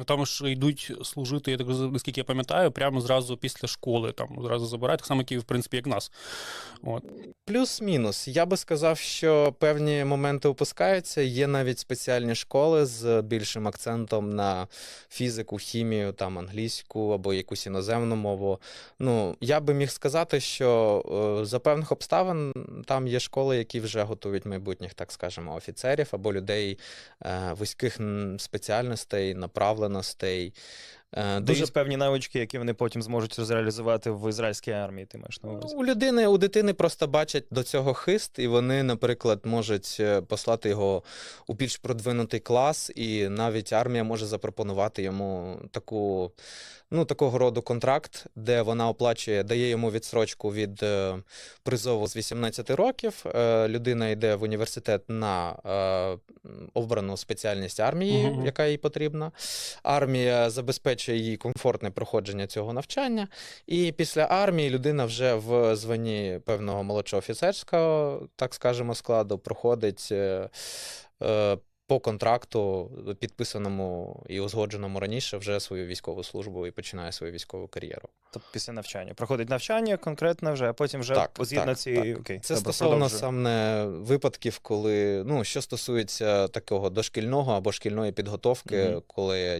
Ну, Там ж йдуть служити, я так наскільки я пам'ятаю, прямо зразу після школи. Там зразу забирають, так само, як в принципі, як нас. От. Плюс-мінус. Я би сказав, що певні моменти упускаються. Є навіть спеціальні школи з більшим акцентом на фізику, хімію, там англійську або якусь іноземну мову. Ну, я би міг сказати, що е, за певних обставин там є школи, які вже готують майбутніх, так скажемо, офіцерів або людей е, вузьких спеціальностей, направленостей. Е, Дуже певні навички, які вони потім зможуть зреалізувати в ізраїльській армії, ти маєш на Ну, увазі. У людини, у дитини просто бачать до цього хист, і вони, наприклад, можуть е, послати його у більш продвинутий клас, і навіть армія може запропонувати йому таку, ну, такого роду контракт, де вона оплачує, дає йому відстрочку від е, призову з 18 років. Людина йде в університет на обрану спеціальність армії, Мгм. яка їй потрібна. Армія забезпечує їй комфортне проходження цього навчання. І після армії людина вже в званні певного молодшого офіцерського, так скажемо, складу проходить е, е, по контракту, підписаному і узгодженому раніше, вже свою військову службу і починає свою військову кар'єру. Тобто після навчання. Проходить навчання конкретно вже, а потім вже Так, згідно так, цієї. так. Окей, Це стосовно саме випадків, коли ну що стосується такого дошкільного або шкільної підготовки, Мгм. коли